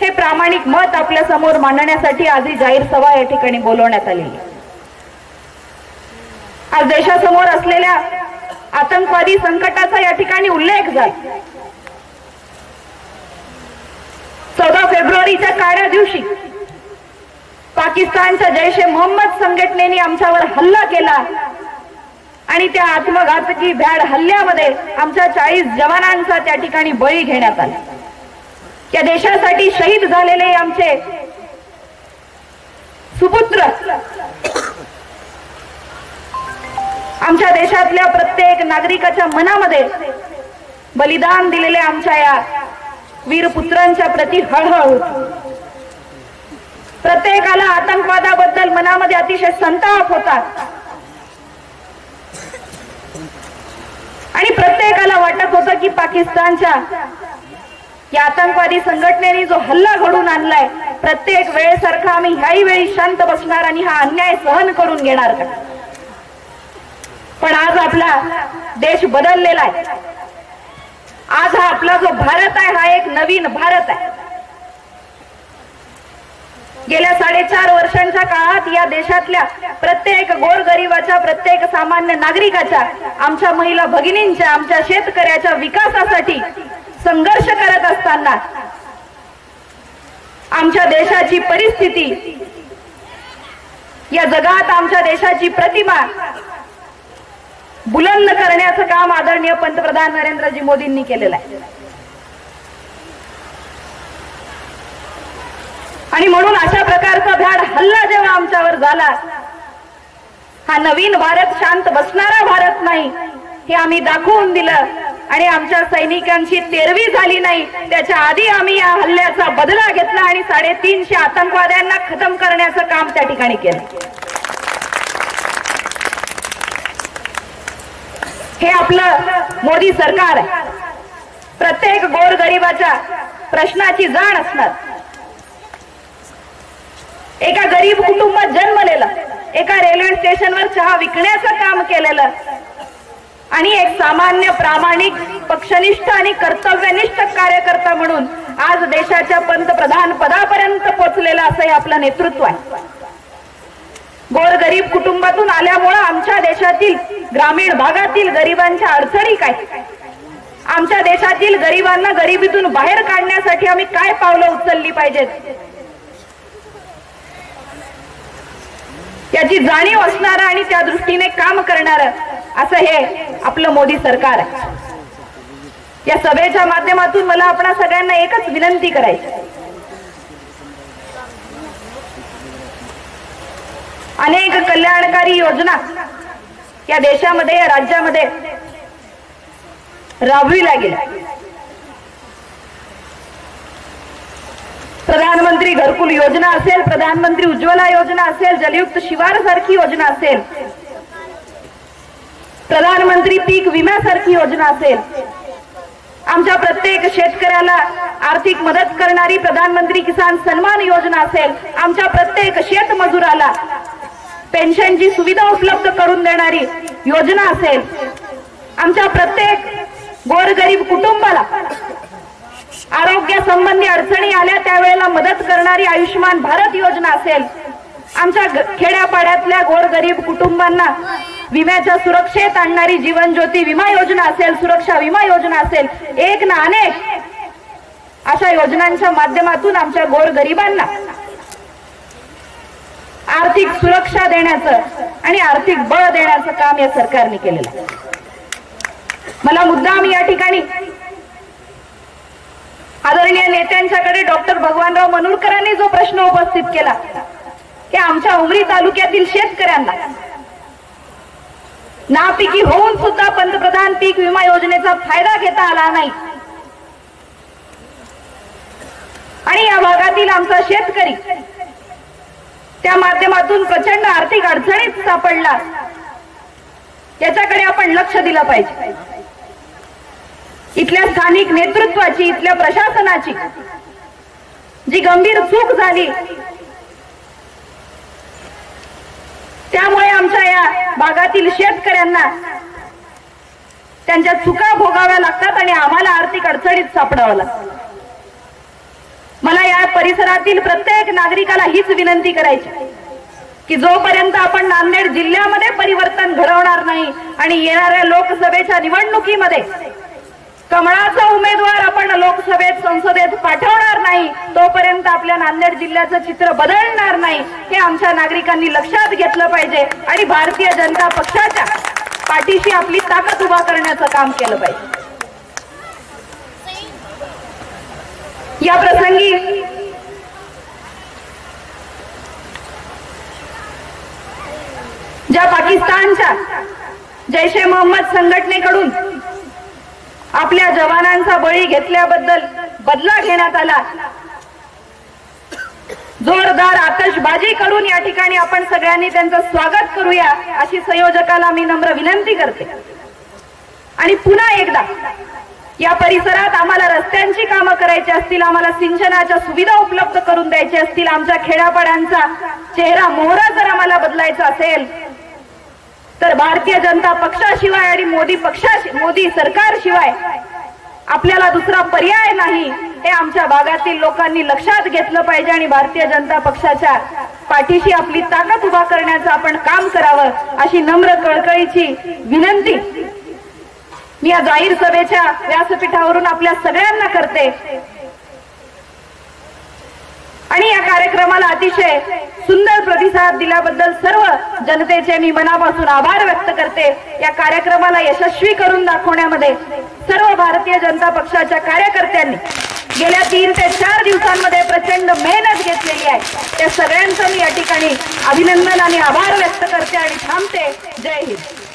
हे प्रामाणिक मत आपल्यासमोर मांडण्यासाठी आधी जाहीर सभा या ठिकाणी बोलवण्यात आलेली आज देशासमोर असलेल्या आतंकवादी संकटाचा या ठिकाणी उल्लेख झाला. चौदा फेब्रुवारीच्या काळ्या दिवशी पाकिस्तानच्या जैश ए मोहम्मद संघटनेने आमच्यावर हल्ला केला आणि त्या आत्मघातकी भ्याड हल्ल्यामध्ये आमच्या चाळीस जवानांचा त्या ठिकाणी बळी घेण्यात आला. त्या देशासाठी शहीद झालेले आमचे सुपुत्र. आमच्या देशातल्या प्रत्येक नागरिकाच्या मनामध्ये बलिदान दिलेल्या आमच्या या वीरपुत्रांच्या प्रती हळहळ. प्रत्येकाला आतंकवादाबद्दल मनामध्ये अतिशय संताप होता. आणि प्रत्येकाला वाटत होतं की पाकिस्तानच्या या आतंकवादी संघटनेने जो हल्ला घडून आणलाय प्रत्येक वेळेसारखा आम्ही ह्याही वेळी शांत बसणार आणि हा अन्याय सहन करून घेणार का? पण आज आपला देश बदललेला आहे. आज हा आपला जो भारत आहे हा एक नवीन भारत आहे. गेल्या साडेचार वर्षांच्या काळात या देशातल्या प्रत्येक गोरगरिबाच्या प्रत्येक सामान्य नागरिकाच्या आमच्या महिला भगिनींच्या आमच्या शेतकऱ्याच्या विकासासाठी संघर्ष करत असताना आमच्या देशाची परिस्थिती या जगात आमच्या देशाची प्रतिमा बुलंद करण्याचं काम आदरणीय पंतप्रधान नरेंद्रजी मोदींनी केलेलं आहे. आणि म्हणून अशा प्रकारचा भ्याड हल्ला जेव्हा आमच्यावर झाला हा नवीन भारत शांत बसणारा भारत नाही हे आम्ही दाखवून दिलं. आणि आमच्या सैनिकांची तेरवी झाली नाही. त्याच्या आधी आम्ही या हल्ल्याचा बदला घेतला आणि साडेतीनशे आतंकवाद्यांना खतम करण्याचं काम त्या ठिकाणी केलं. हे आपलं मोदी सरकार प्रत्येक गोरगरिबाच्या प्रश्नाची जाण असणार. एका गरीब कुटुंबात जन्मलेलं एका रेल्वे स्टेशनवर चहा विकण्याचं काम केलेलं आणि एक सामान्य प्रामाणिक पक्षनिष्ठ आणि कर्तव्यनिष्ठ कार्यकर्ता म्हणून आज देशाच्या पंतप्रधान पदापर्यंत पोहोचलेलं असं हे आपलं नेतृत्व आहे. गोरगरीब कुटुंबातून आल्यामुळं आमच्या देशातील ग्रामीण भागातील गरिबांच्या अडचणी काय? आमच्या देशातील गरिबांना गरिबीतून बाहेर काढण्यासाठी आम्ही काय पावलं उचलली पाहिजेत? याची जाणीव असणार आणि त्या दृष्टीने काम करणार असं हे आपलं मोदी सरकार आहे. या सभेच्या माध्यमातून मला आपणा सगळ्यांना एकच विनंती करायची. अनेक कल्याणकारी योजना या देशामध्ये या राज्यामध्ये राबवी लागेल प्रधानमंत्री घरकुल योजना असेल प्रधानमंत्री उज्ज्वला योजना असेल जलयुक्त शिवार सारखी योजना असेल प्रधानमंत्री पीक विम्यासारखी योजना असेल. आमच्या प्रत्येक शेतकऱ्याला आर्थिक मदत करणारी प्रधानमंत्री किसान सन्मान योजना असेल. आमच्या प्रत्येक शेतमजुराला पेन्शनची सुविधा उपलब्ध करून देणारी योजना असेल. आमच्या प्रत्येक गोरगरीब कुटुंबाला आरोग्य संबंधी अडचणी आल्या त्यावेळेला मदत करणारी आयुष्यमान भारत योजना असेल. आमच्या ग- खेड्यापाड्यातल्या गोरगरीब कुटुंबांना विम्याच्या सुरक्षेत आणणारी जीवन ज्योती विमा योजना असेल सुरक्षा विमा योजना असेल एक ना अनेक अशा योजनांच्या माध्यमातून आमच्या गोरगरिबांना आर्थिक सुरक्षा देण्याचं आणि आर्थिक बळ देण्याचं काम या सरकारने केलेलं आहे. मला मुद्दाम या ठिकाणी आदरणीय नेत्यांच्याकडे डॉक्टर भगवानराव मनुरकरांनी जो प्रश्न उपस्थित केला की आमच्या उमरी तालुक्यातील शेतकऱ्यांना नापिकी होऊन सुद्धा पंतप्रधान पीक विमा योजनेचा फायदा घेता आला नाही. आणि या भागातील आमचा शेतकरी त्या माध्यमातून प्रचंड आर्थिक अडचणीत सापडला. याच्याकडे आपण लक्ष दिलं पाहिजे. इथल्या स्थानिक नेतृत्वाची इथल्या प्रशासनाची जी गंभीर चूक झाली त्यामुळे आमच्या या भागातील शेतकऱ्यांना त्यांच्या चुका भोगाव्या लागतात आणि आम्हाला आर्थिक अडचणीत सापडावं लागतं. मला या परिसरातील प्रत्येक नागरिकाला हीच विनंती करायची की जोपर्यंत आपण नांदेड जिल्ह्यामध्ये परिवर्तन घडवणार नाही आणि येणाऱ्या लोकसभेच्या निवडणुकीमध्ये कमळाचा उमेदवार आपण लोकसभेत संसदेत पाठवणार नाही तोपर्यंत आपल्या नांदेड जिल्ह्याचं चित्र बदलणार नाही हे आमच्या नागरिकांनी लक्षात घेतलं पाहिजे आणि भारतीय जनता पक्षाच्या पाठीशी आपली ताकद उभा करण्याचं काम केलं पाहिजे. या प्रसंगी ज्या पाकिस्तानच्या जैश ए मोहम्मद संघटनेकडून आपल्या जवानांचा बळी घेतल्याबद्दल बदला घेण्यात आला. जोरदार आतषबाजी करून या ठिकाणी आपण सगळ्यांनी त्यांचं स्वागत करूया अशी संयोजकाला मी नम्र विनंती करते. आणि पुन्हा एकदा या परिसरात आम्हाला रस्त्यांची कामं करायची असतील आम्हाला सिंचनाच्या सुविधा उपलब्ध करून द्यायच्या असतील आमच्या खेड्यापाड्यांचा चेहरा मोहरा जर आम्हाला बदलायचा असेल तर भारतीय जनता पक्षाशिवाय आणि मोदी पक्षा मोदी सरकारशिवाय आपल्याला दुसरा पर्याय नाही हे आमच्या भागातील लोकांनी लक्षात घेतलं पाहिजे आणि भारतीय जनता पक्षाच्या पाठीशी आपली ताकद उभा करण्याचं आपण काम करावं अशी नम्र कळकळीची विनंती मी या जाहीर सभेच्या व्यासपीठावरून आपल्या सगळ्यांना करते. कार्यक्रमाला अतिशय सुंदर प्रतिसाद दिल्याबद्दल सर्व जनतेचे मी मनापासून आभार व्यक्त करते. या कार्यक्रमाला यशस्वी करून दाखवण्यामध्ये सर्व भारतीय जनता पक्षाच्या कार्यकर्त्यांनी गेल्या तीन ते चार दिवसांमध्ये प्रचंड मेहनत घेतलेली आहे. त्या सगळ्यांचं मी या ठिकाणी अभिनंदन आणि आभार व्यक्त करते आणि थांबते. जय हिंद.